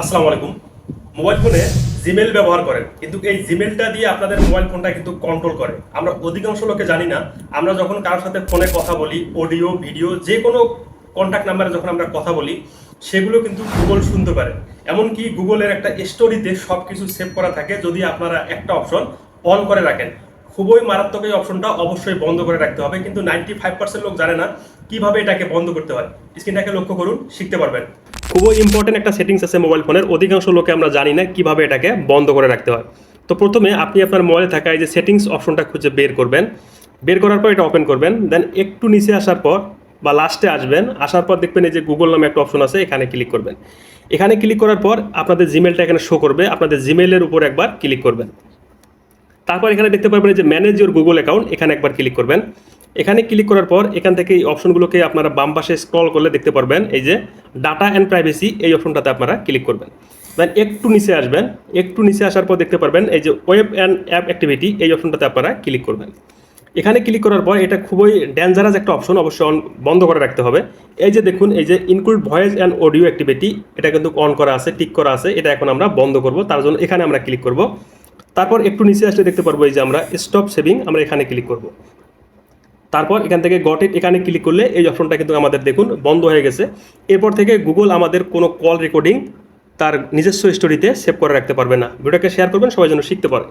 আসসালামু আলাইকুম। মোবাইল ফোনে জিমেল ব্যবহার করেন, কিন্তু এই জিমেলটা দিয়ে আপনাদের মোবাইল ফোনটা কিন্তু কন্ট্রোল করে। আমরা অধিকাংশ লোকে জানি না, আমরা যখন কারোর সাথে ফোনে কথা বলি অডিও ভিডিও যে কোনো কন্ট্যাক্ট নাম্বারে যখন আমরা কথা বলি, সেগুলো কিন্তু গুগল শুনতে পারে। এমনকি গুগলের একটা স্টোরিতে সব কিছু সেভ করা থাকে, যদি আপনারা একটা অপশন অন করে রাখেন। খুবই মারাত্মক এই অপশনটা অবশ্যই বন্ধ করে রাখতে হবে, কিন্তু নাইনটি ফাইভ পার্সেন্ট লোক জানে না কীভাবে এটাকে বন্ধ করতে হয়। স্ক্রিনটাকে লক্ষ্য করুন, শিখতে পারবেন। খুবই ইম্পর্টেন্ট একটা সেটিংস আছে মোবাইল ফোনের অধিকাংশ লোকে আমরা জানি না কীভাবে এটাকে বন্ধ করে রাখতে হয়। তো প্রথমে আপনি আপনার মোবাইলে থাকা এই যে সেটিংস অপশনটা খুঁজে বের করবেন। বের করার পর এটা ওপেন করবেন। দেন একটু নিচে আসার পর বা লাস্টে আসবেন। আসার পর দেখবেন এই যে গুগল নামে একটা অপশন আছে, এখানে ক্লিক করবেন। এখানে ক্লিক করার পর আপনাদের জিমেলটা এখানে শো করবে। আপনাদের জিমেলের উপর একবার ক্লিক করবেন। তারপর এখানে দেখতে পারবেন যে ম্যানেজ ইউর গুগল অ্যাকাউন্ট এখানে একবার ক্লিক করবেন। এখানে ক্লিক করার পর এখান থেকে এই অপশনগুলোকে আপনারা বাম পাশে স্ক্রল করলে দেখতে পারবেন। এই যে ডাটা অ্যান্ড প্রাইভেসি এই অপশনটাতে আপনারা ক্লিক করবেন। দেন একটু নিচে আসবেন। একটু নিচে আসার পর দেখতে পারবেন, এই যে ওয়েব অ্যান্ড অ্যাপ অ্যাক্টিভিটি এই অপশনটাতে আপনারা ক্লিক করবেন। এখানে ক্লিক করার পর এটা খুবই ডেঞ্জারাস একটা অপশন অবশ্যই on- বন্ধ করে রাখতে হবে। এই যে দেখুন, এই যে include voice and audio activity এটা কিন্তু অন করা আছে টিক করা আছে, এটা এখন আমরা বন্ধ করব, তার জন্য এখানে আমরা ক্লিক করব। তারপর একটু নিচে আসলে দেখতে পারব এই যে আমরা স্টপ সেভিং আমরা এখানে ক্লিক করব। তারপর এখান থেকে গটেট এখানে ক্লিক করলে এই অপশনটা কিন্তু আমাদের দেখুন বন্ধ হয়ে গেছে। এরপর থেকে গুগল আমাদের কোনো কল রেকর্ডিং তার নিজস্ব স্টোরিতে সেভ করে রাখতে পারবে না। ভিডিওকে শেয়ার করবেন, সবাই যেন শিখতে পারে।